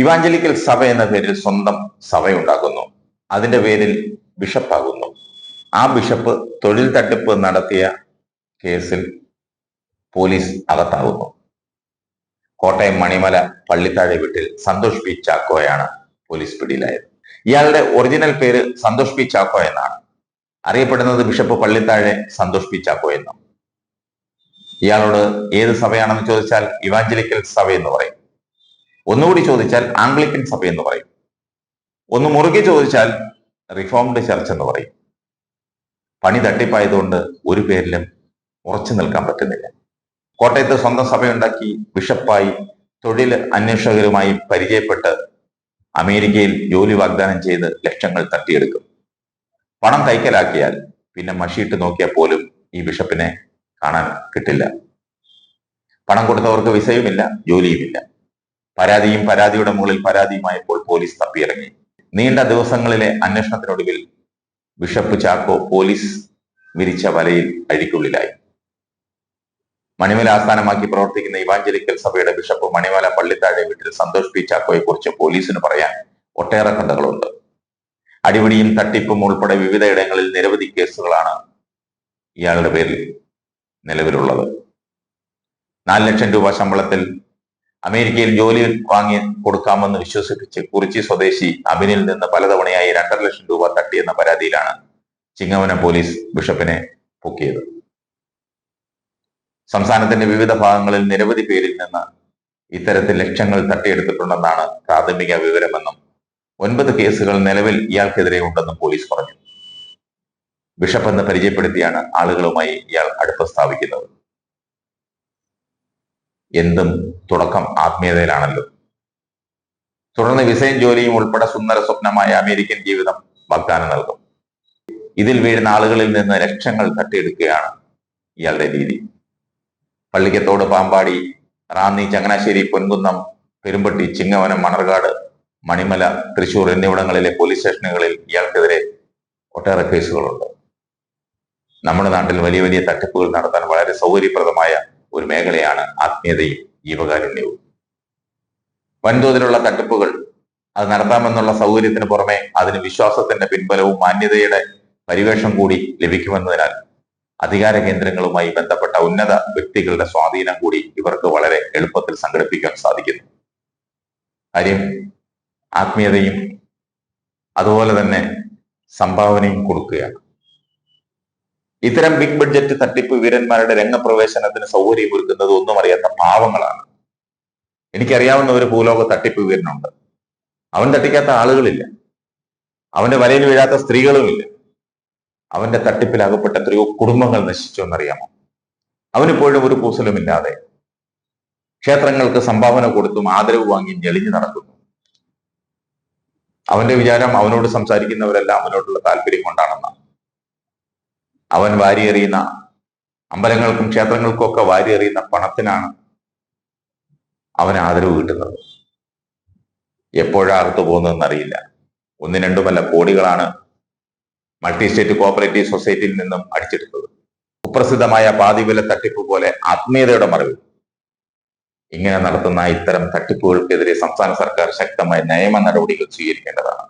Evangelical സഭ എന്ന പേരിൽ സ്വന്തം സഭയുണ്ടാക്കുന്നു. അതിന്റെ പേരിൽ ബിഷപ്പാകുന്നു. ആ ബിഷപ്പ് തൊഴിൽ തട്ടിപ്പ് നടത്തിയ കേസിൽ പോലീസ് അകത്താകുന്നു. കോട്ടയം മണിമല പള്ളിത്താഴെ വീട്ടിൽ സന്തോഷ് പി ചാക്കോയാണ് പോലീസ് പിടിയിലായത്. ഇയാളുടെ ഒറിജിനൽ പേര് സന്തോഷ് പി ചാക്കോ എന്നാണ്. അറിയപ്പെടുന്നത് ബിഷപ്പ് പള്ളിത്താഴെ സന്തോഷ് പി ചാക്കോ എന്നും ഇയാളോട് ഏത് സഭയാണെന്ന് ചോദിച്ചാൽ ഇവാഞ്ചലിക്കൽ സഭ എന്ന് പറയും. ഒന്നുകൂടി ചോദിച്ചാൽ ആംഗ്ലിക്കൻ സഭ എന്ന് പറയും. ഒന്ന് മുറുകെ ചോദിച്ചാൽ റിഫോംഡ് ചർച്ച് എന്ന് പറയും. പണി തട്ടിപ്പായതുകൊണ്ട് ഒരു പേരിലും ഉറച്ചു നിൽക്കാൻ പറ്റുന്നില്ല. കോട്ടയത്ത് സ്വന്തം സഭയുണ്ടാക്കി ബിഷപ്പായി തൊഴിൽ അന്വേഷകരുമായി പരിചയപ്പെട്ട് അമേരിക്കയിൽ ജോലി വാഗ്ദാനം ചെയ്ത് ലക്ഷങ്ങൾ തട്ടിയെടുക്കും. പണം കൈക്കലാക്കിയാൽ പിന്നെ മഷിയിട്ട് നോക്കിയാൽ പോലും ഈ ബിഷപ്പിനെ കാണാൻ കിട്ടില്ല. പണം കൊടുത്തവർക്ക് വിസയുമില്ല ജോലിയുമില്ല. പരാതിയും പരാതിയുടെ മുകളിൽ പരാതിയുമായപ്പോൾ പോലീസ് തപ്പിയിറങ്ങി. നീണ്ട ദിവസങ്ങളിലെ അന്വേഷണത്തിനൊടുവിൽ ബിഷപ്പ് ചാക്കോ പോലീസ് വിരിച്ച വലയിൽ അഴിക്കുള്ളിലായി. മണിമല ആസ്ഥാനമാക്കി പ്രവർത്തിക്കുന്ന ഇവാഞ്ചലിക്കൽ സഭയുടെ ബിഷപ്പ് മണിമല പള്ളിത്താഴെ വീട്ടിൽ സന്തോഷ് പി ചാക്കോയെ കുറിച്ച് പോലീസിന് പറയാൻ ഒട്ടേറെ കഥകളുണ്ട്. അടിപിടിയും തട്ടിപ്പും ഉൾപ്പെടെ വിവിധ ഇടങ്ങളിൽ നിരവധി കേസുകളാണ് ഇയാളുടെ പേരിൽ നിലവിലുള്ളത്. നാല് ലക്ഷം രൂപ ശമ്പളത്തിൽ അമേരിക്കയിൽ ജോലി വാങ്ങി കൊടുക്കാമെന്ന് വിശ്വസിപ്പിച്ച് കുറിച്ചി സ്വദേശി അബിനിൽ നിന്ന് പലതവണയായി രണ്ടര ലക്ഷം രൂപ തട്ടിയെന്ന പരാതിയിലാണ് ചിങ്ങവന പോലീസ് ബിഷപ്പിനെ പൊക്കിയത്. സംസ്ഥാനത്തിന്റെ വിവിധ ഭാഗങ്ങളിൽ നിരവധി പേരിൽ നിന്ന് ഇത്തരത്തിൽ ലക്ഷങ്ങൾ തട്ടിയെടുത്തിട്ടുണ്ടെന്നാണ് പ്രാഥമിക വിവരമെന്നും ഒൻപത് കേസുകൾ നിലവിൽ ഇയാൾക്കെതിരെ ഉണ്ടെന്നും പോലീസ് പറഞ്ഞു. ബിഷപ്പ് എന്ന് പരിചയപ്പെടുത്തിയാണ് ആളുകളുമായി ഇയാൾ അടുപ്പം സ്ഥാപിക്കുന്നത്. എന്തും തുടക്കം ആത്മീയതയിലാണല്ലോ. തുടർന്ന് വിസയും ജോലിയും ഉൾപ്പെടെ സുന്ദര സ്വപ്നമായ അമേരിക്കൻ ജീവിതം വാഗ്ദാനം നൽകും. ഇതിൽ വീഴുന്ന ആളുകളിൽ നിന്ന് ലക്ഷങ്ങൾ തട്ടിയെടുക്കുകയാണ് ഇയാളുടെ രീതി. പള്ളിക്കത്തോട് പാമ്പാടി റാന്നി ചങ്ങനാശ്ശേരി പൊൻകുന്നം പെരുമ്പട്ടി ചിങ്ങവനം മണർകാട് മണിമല തൃശൂർ എന്നിവിടങ്ങളിലെ പോലീസ് സ്റ്റേഷനുകളിൽ ഇയാൾക്കെതിരെ ഒട്ടേറെ കേസുകളുണ്ട്. നമ്മുടെ നാട്ടിൽ വലിയ വലിയ തട്ടിപ്പുകൾ നടത്താൻ വളരെ സൗകര്യപ്രദമായ ഒരു മേഖലയാണ് ആത്മീയതയും ജീവകാരുണ്യവും. വൻതോതിലുള്ള തട്ടിപ്പുകൾ അത് നടത്താമെന്നുള്ള സൗകര്യത്തിന് പുറമെ അതിന് വിശ്വാസത്തിന്റെ പിൻബലവും മാന്യതയുടെ പരിവേഷം കൂടി ലഭിക്കുമെന്നതിനാൽ അധികാര കേന്ദ്രങ്ങളുമായി ബന്ധപ്പെട്ട ഉന്നത വ്യക്തികളുടെ സ്വാധീനം കൂടി ഇവർക്ക് വളരെ എളുപ്പത്തിൽ സംഘടിപ്പിക്കാൻ സാധിക്കുന്നു. കാര്യം ആത്മീയതയും അതുപോലെ തന്നെ സംഭാവനയും കൊടുക്കുകയാണ്. ഇത്തരം ബിഗ് ബഡ്ജറ്റ് തട്ടിപ്പ് വീരന്മാരുടെ രംഗപ്രവേശനത്തിന് സൗകര്യമൊരുക്കുന്നത് ഒന്നും അറിയാത്ത പാവങ്ങളാണ്. എനിക്കറിയാവുന്ന ഒരു ഭൂലോക തട്ടിപ്പ് വീരനുണ്ട്. അവൻ തട്ടിക്കാത്ത ആളുകളില്ല. അവന്റെ വലയിൽ വീഴാത്ത സ്ത്രീകളുമില്ല. അവന്റെ തട്ടിപ്പിൽ അകപ്പെട്ട എത്രയോ കുടുംബങ്ങൾ നശിച്ചു എന്നറിയാമോ? അവനിപ്പോഴും ഒരു കൂസലുമില്ലാതെ ക്ഷേത്രങ്ങൾക്ക് സംഭാവന കൊടുത്തും ആദരവ് വാങ്ങി ഞെളിഞ്ഞു നടക്കുന്നു. അവന്റെ വിചാരം അവനോട് സംസാരിക്കുന്നവരെല്ലാം അവനോടുള്ള താല്പര്യം കൊണ്ടാണെന്നാണ്. അവൻ വാരിയെറിയുന്ന അമ്പലങ്ങൾക്കും ക്ഷേത്രങ്ങൾക്കും ഒക്കെ വാരിയെറിയുന്ന പണത്തിനാണ് അവൻ ആദരവ് കിട്ടുന്നത്. എപ്പോഴാ അറുത്തു പോകുന്നതെന്ന് അറിയില്ല ഒന്നും രണ്ടുമല്ല കോടികളാണ് മൾട്ടി സ്റ്റേറ്റ് കോപ്പറേറ്റീവ് സൊസൈറ്റിയിൽ നിന്നും അടിച്ചെടുത്തത്. കുപ്രസിദ്ധമായ പാതിവില തട്ടിപ്പ് പോലെ ആത്മീയതയുടെ മറവിൽ. ഇങ്ങനെ നടത്തുന്ന ഇത്തരം തട്ടിപ്പുകൾക്കെതിരെ സംസ്ഥാന സർക്കാർ ശക്തമായ നിയമ നടപടികൾ സ്വീകരിക്കേണ്ടതാണ്.